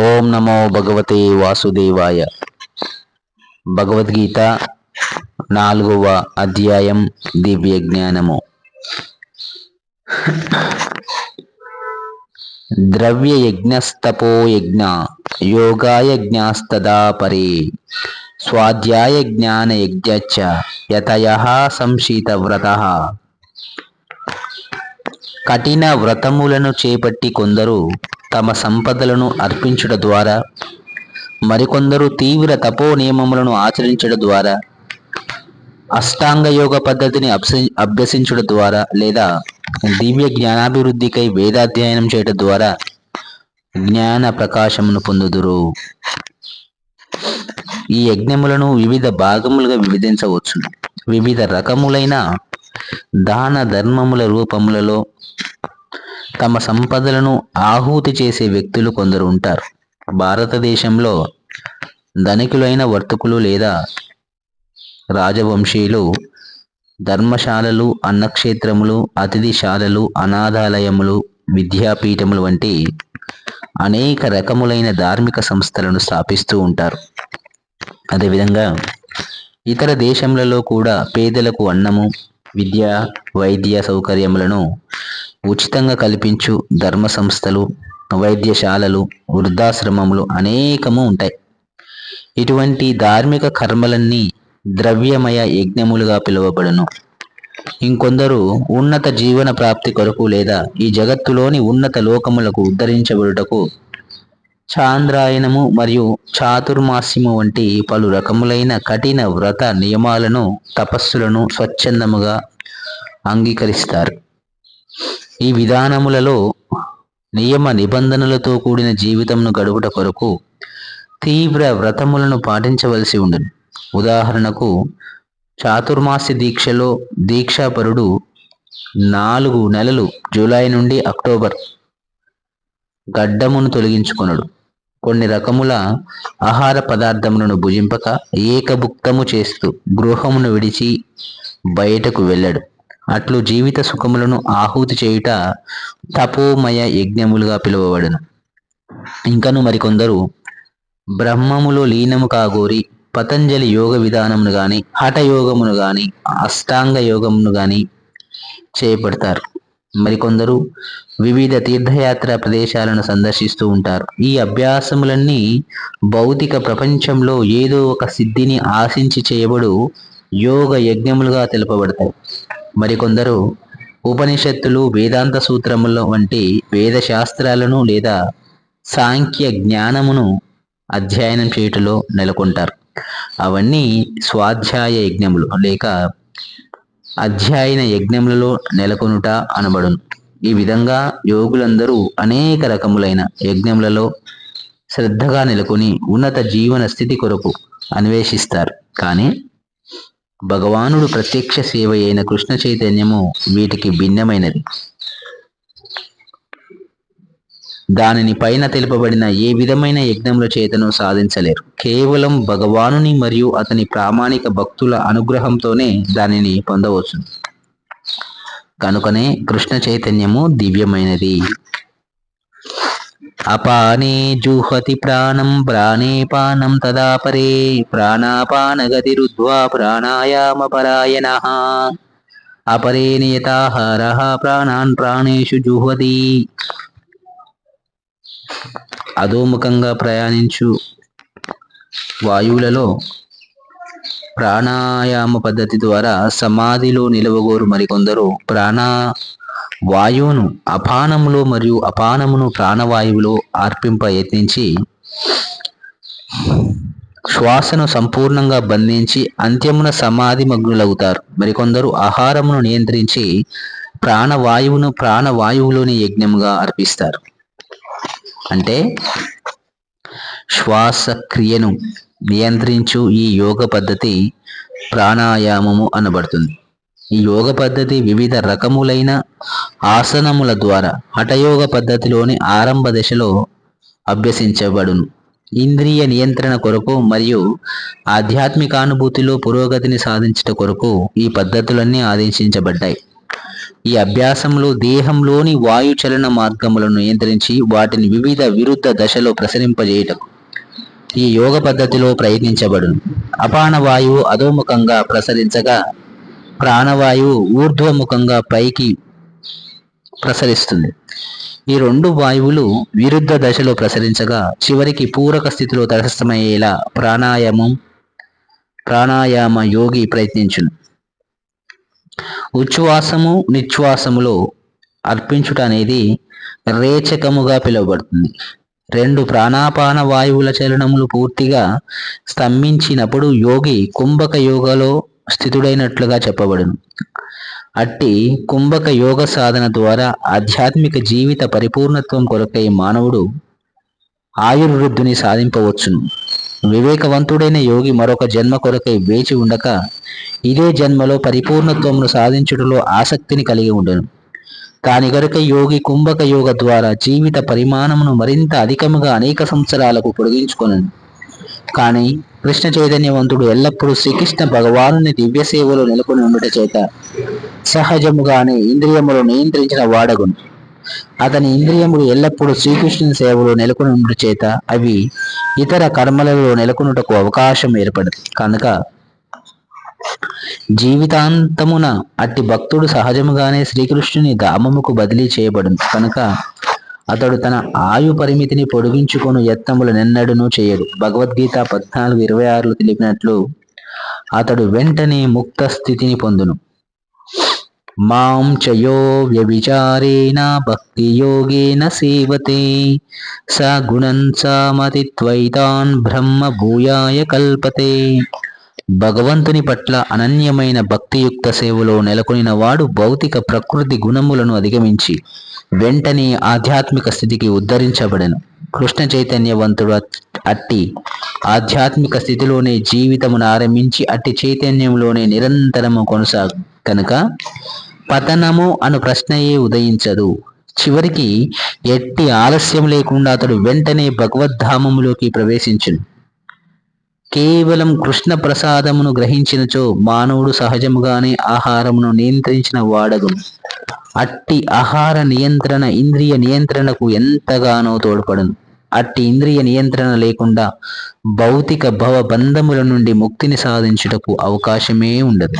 ఓం నమో భగవతే వాసుదేవాయ. భగవద్గీత నాలుగవ అధ్యాయం దివ్య జ్ఞానము. ద్రవ్య యజ్ఞస్తపో యజ్ఞ యోగాయ జ్ఞాస్తదా పరే స్వాధ్యాయ జ్ఞాన యజ్ఞ యతయ సంశీత వ్రత. కఠిన వ్రతములను చేపట్టి కొందరు తమ సంపదలను అర్పించుట ద్వారా మరికొందరు తీవ్ర తపో నియమములను ఆచరించడం ద్వారా అష్టాంగ యోగ పద్ధతిని అభ్యసించడం ద్వారా లేదా దివ్య జ్ఞానాభివృద్ధికై వేదాధ్యయనం చేయడం ద్వారా జ్ఞాన ప్రకాశమును పొందుదురు. ఈ యజ్ఞములను వివిధ భాగములుగా విభజించవచ్చు వివిధ రకములైన దాన ధర్మముల రూపములలో తమ సంపదలను ఆహూతి చేసే వ్యక్తులు కొందరు ఉంటారు. భారతదేశంలో ధనికులైన వర్తకులు లేదా రాజవంశీయులు ధర్మశాలలు అన్నక్షేత్రములు అతిథిశాలలు అనాథాలయములు విద్యాపీఠములు వంటి అనేక రకములైన ధార్మిక సంస్థలను స్థాపిస్తూ ఉంటారు. అదేవిధంగా ఇతర దేశములలో కూడా పేదలకు అన్నము విద్య వైద్య సౌకర్యములను ఉచితంగా కల్పించు ధర్మ సంస్థలు వైద్యశాలలు వృద్ధాశ్రమములు అనేకము ఉంటాయి. ఇటువంటి ధార్మిక కర్మలన్నీ ద్రవ్యమయ యజ్ఞములుగా పిలువబడును. ఇంకొందరు ఉన్నత జీవన ప్రాప్తి కొరకు లేదా ఈ జగత్తులోని ఉన్నత లోకములకు ఉద్ధరించబడుటకు చాంద్రాయనము మరియు చాతుర్మాస్యము వంటి పలు రకములైన కఠిన వ్రత నియమాలను తపస్సులను స్వచ్ఛందముగా అంగీకరిస్తారు. ఈ విధానములలో నియమ నిబంధనలతో కూడిన జీవితంను గడుపుట కొరకు తీవ్ర వ్రతములను పాటించవలసి ఉండను. ఉదాహరణకు చాతుర్మాస్య దీక్షలో దీక్షాపరుడు నాలుగు నెలలు జూలై నుండి అక్టోబర్ గడ్డమును తొలగించుకొనడు. కొన్ని రకముల ఆహార పదార్థములను భుజింపక ఏకభుక్తము చేస్తూ గృహమును విడిచి బయటకు వెళ్ళడు. అట్లు జీవిత సుఖములను ఆహుతి చేయుట తపోమయ యజ్ఞములుగా పిలువబడును. ఇంకను మరికొందరు బ్రహ్మములో లీనము కాగోరి పతంజలి యోగ విధానమును గాని హఠయోగమును గాని అష్టాంగ యోగమును గాని చేపడతారు. మరికొందరు వివిధ తీర్థయాత్ర ప్రదేశాలను సందర్శిస్తూ ఉంటారు. ఈ అభ్యాసములన్నీ భౌతిక ప్రపంచంలో ఏదో ఒక సిద్ధిని ఆశించి చేయబడు యోగ యజ్ఞములుగా తెలుపబడతాయి. మరికొందరు ఉపనిషత్తులు వేదాంత సూత్రముల వంటి వేద శాస్త్రాలను లేదా సాంఖ్య జ్ఞానమును అధ్యయనం చేయుటలో నెలకొంటారు. అవన్నీ స్వాధ్యాయ యజ్ఞములు లేక అధ్యయన యజ్ఞములలో నెలకొనుట అనబడును. ఈ విధంగా యోగులందరూ అనేక రకములైన యజ్ఞములలో శ్రద్ధగా నెలకొని ఉన్నత జీవన స్థితి కొరకు అన్వేషిస్తారు. కానీ భగవానుడు ప్రత్యక్ష సేవ అయిన కృష్ణ చైతన్యము వీటికి భిన్నమైనది. దానిని పైన తెలుపబడిన ఏ విధమైన యజ్ఞముల చేతను సాధించలేరు. కేవలం భగవానుని మరియు అతని ప్రామాణిక భక్తుల అనుగ్రహంతోనే దానిని పొందవచ్చు కనుకనే కృష్ణ చైతన్యము దివ్యమైనది. అపానే జుహతి ప్రాణం ప్రాణే పానం తదా పరే ప్రాణాపానగతిరుద్ధ్వా ప్రాణాయామపరాయణ. అపరే నియతాహార ప్రాణాన్ ప్రాణేషు జుహతి. అధోముఖంగా ప్రయాణించు వాయువులలో ప్రాణాయామ పద్ధతి ద్వారా సమాధిలో నిలవగోరు మరికొందరు. ప్రాణ వాయువును అపానములో మరియు అపానమును ప్రాణవాయువులో అర్పింప యత్నించి శ్వాసను సంపూర్ణంగా బంధించి అంత్యమున సమాధి మగ్నులవుతారు మరికొందరు ఆహారమును నియంత్రించి ప్రాణవాయువును ప్రాణవాయువులోని యజ్ఞముగా అర్పిస్తారు. అంటే శ్వాసక్రియను నియంత్రించు ఈ యోగ పద్ధతి ప్రాణాయామము అనబడుతుంది. యోగ పద్ధతి వివిధ రకములైన ఆసనముల ద్వారా హఠయోగ పద్ధతిలోని ఆరంభ దశలో అభ్యసించబడును. ఇంద్రియ నియంత్రణ కొరకు మరియు ఆధ్యాత్మికానుభూతిలో పురోగతిని సాధించట కొరకు ఈ పద్ధతులన్నీ ఆదేశించబడ్డాయి. ఈ అభ్యాసంలో దేహంలోని వాయు చలన మార్గములను నియంత్రించి వాటిని వివిధ విరుద్ధ దశలో ప్రసరింపజేయటం ఈ యోగ పద్ధతిలో ప్రయత్నించబడును. అపాన వాయువు అధోముఖంగా ప్రసరించగా ప్రాణవాయువు ఊర్ధ్వముఖంగా పైకి ప్రసరిస్తుంది. ఈ రెండు వాయువులు విరుద్ధ దశలో ప్రసరించగా చివరికి పూరక స్థితిలో తటస్థమయ్యేలా ప్రాణాయామం ప్రాణాయామ యోగి ప్రయత్నించును. ఉచ్ఛ్వాసము నిశ్వాసములో అర్పించుట అనేది రేచకముగా పిలువబడుతుంది. రెండు ప్రాణాపాన వాయువుల చలనములు పూర్తిగా స్తంభించినప్పుడు యోగి కుంభక యోగలో స్థితుడైనట్లుగా చెప్పబడును. అట్టి కుంభక యోగ సాధన ద్వారా ఆధ్యాత్మిక జీవిత పరిపూర్ణత్వం కొరకై మానవుడు ఆయుర్వృద్ధిని సాధింపవచ్చును. వివేకవంతుడైన యోగి మరొక జన్మ కొరకై వేచి ఉండక ఇదే జన్మలో పరిపూర్ణత్వమును సాధించుటలో ఆసక్తిని కలిగి ఉండను. దాని గనుక యోగి కుంభక యోగ ద్వారా జీవిత పరిమాణమును మరింత అధికముగా అనేక సంవత్సరాలకు పొడిగించుకొనను. కానీ కృష్ణ చైతన్యవంతుడు ఎల్లప్పుడూ శ్రీకృష్ణ భగవానుని దివ్య సేవలో నెలకొని ఉండట చేత సహజముగానే ఇంద్రియములు నియంత్రించిన వాడగును. అతని ఇంద్రియములు ఎల్లప్పుడూ శ్రీకృష్ణుని సేవలో నెలకొని ఉండట చేత అవి ఇతర కర్మలలో నెలకొనుటకు అవకాశం ఏర్పడదు. కనుక జీవితాంతమున అట్టి భక్తుడు సహజముగానే శ్రీకృష్ణుని ధామముకు బదిలీ చేయబడింది కనుక అతడు తన ఆయు పరిమితిని పొడిగించుకొను యత్నములు నిన్నడును చేయడు. భగవద్గీత పద్నాలుగు ఇరవై ఆరులో తెలిపినట్లు అతడు వెంటనే ముక్త స్థితిని పొందును. మాం చయో వ్యభిచారేణ భక్తి యోగేన సేవతే స గుణం సామతి త్వైతాన్ బ్రహ్మ భూయాయ కల్పతే. భగవంతుని పట్ల అనన్యమైన భక్తియుక్త సేవలో నెలకొనిన వాడు భౌతిక ప్రకృతి గుణములను అధిగమించి వెంటనే ఆధ్యాత్మిక స్థితికి ఉద్ధరించబడను. కృష్ణ చైతన్యవంతుడు అట్టి ఆధ్యాత్మిక స్థితిలోనే జీవితమును ఆరంభించి అట్టి చైతన్యంలోనే నిరంతరము కొనసాగు కనుక పతనము అను ప్రశ్నయే ఉదయించదు. చివరికి ఎట్టి ఆలస్యం లేకుండా అతడు వెంటనే భగవద్ధామములోకి ప్రవేశించును. కేవలం కృష్ణ ప్రసాదమును గ్రహించినచో మానవుడు సహజముగానే ఆహారమును నియంత్రించిన వాడదు అట్టి ఆహార నియంత్రణ ఇంద్రియ నియంత్రణకు ఎంతగానో తోడ్పడును. అట్టి ఇంద్రియ నియంత్రణ లేకుండా భౌతిక భవ బంధముల నుండి ముక్తిని సాధించుటకు అవకాశమే ఉండదు.